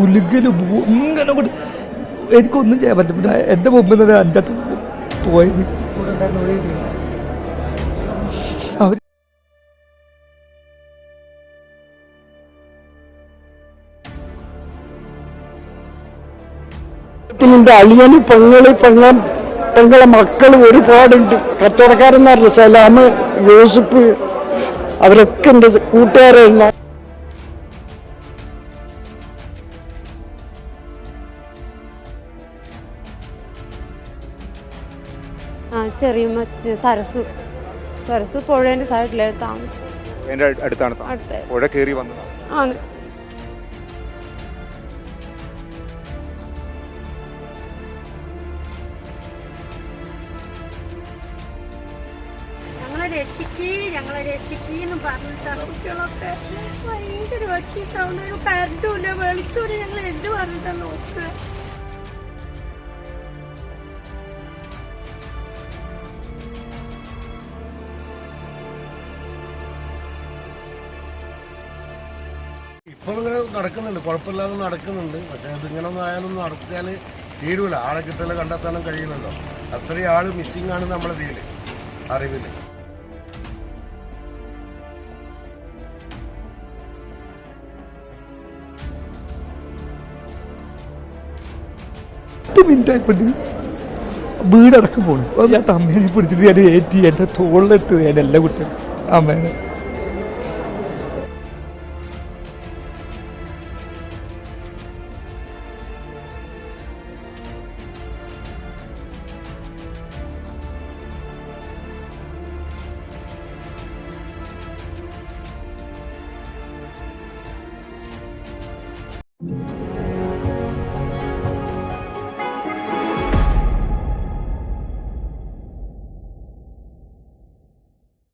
കുലുകലും ഇങ്ങനെ കൊണ്ട് എനിക്കൊന്നും ചെയ്യാൻ പറ്റില്ല എന്റെ മുമ്പിൽ നിന്ന് അഞ്ചെട്ട് പോയത്. അവർ ത്തിനുണ്ട് അളിയന് പെങ്ങൾ പെങ്ങം പെങ്ങളെ മക്കൾ ഒരുപാടുണ്ട്. കച്ചവടക്കാരന്മാരുടെ സലാമ് യോസിപ്പ് അവരൊക്കെ എന്റെ കൂട്ടുകാരായിരുന്നു ആ ചെറിയ സരസു. സരസു പുഴേന്റെ സൈഡിലാണ് താമസം. എന്റെ അടുത്താണ്. അടുത്ത. പുഴ കയറി വന്നതാണ് ആണ്. ഞങ്ങളെ രക്ഷിക്ക് ഞങ്ങളെ രക്ഷിക്കുന്നു പറഞ്ഞിട്ടാണ് കുട്ടികളൊക്കെ ഭയങ്കര ഒച്ചയുണ്ടാവുന്ന ഒരു കറണ്ടുമില്ല വെളിച്ചമില്ല ഞങ്ങൾ എന്ത് പറഞ്ഞിട്ടാണ് നോക്കുക? ഇപ്പോൾ ഇങ്ങനെ നടക്കുന്നുണ്ട്. കുഴപ്പമില്ലാതെ നടക്കുന്നുണ്ട്. പക്ഷേ ഇതിങ്ങനെ ഒന്നും ആയാലും നടത്തിയാൽ തീരുമില്ല ആളെ കിട്ടൽ കണ്ടെത്താനും കഴിയില്ലല്ലോ. അത്രയും ആൾ മിസ്സിംഗ് ആണ് നമ്മളെ ഇതിൽ അറിവിൽ പത്ത് മിനിറ്റ് ആയപ്പോട്ട് വീടടക്കം ഞാൻ അമ്മേനെ പിടിച്ചിട്ട് ഞാൻ ഏറ്റി എന്റെ തോളിലിട്ട് ഞാൻ എല്ലാ കുട്ടികളും അമ്മേനെ.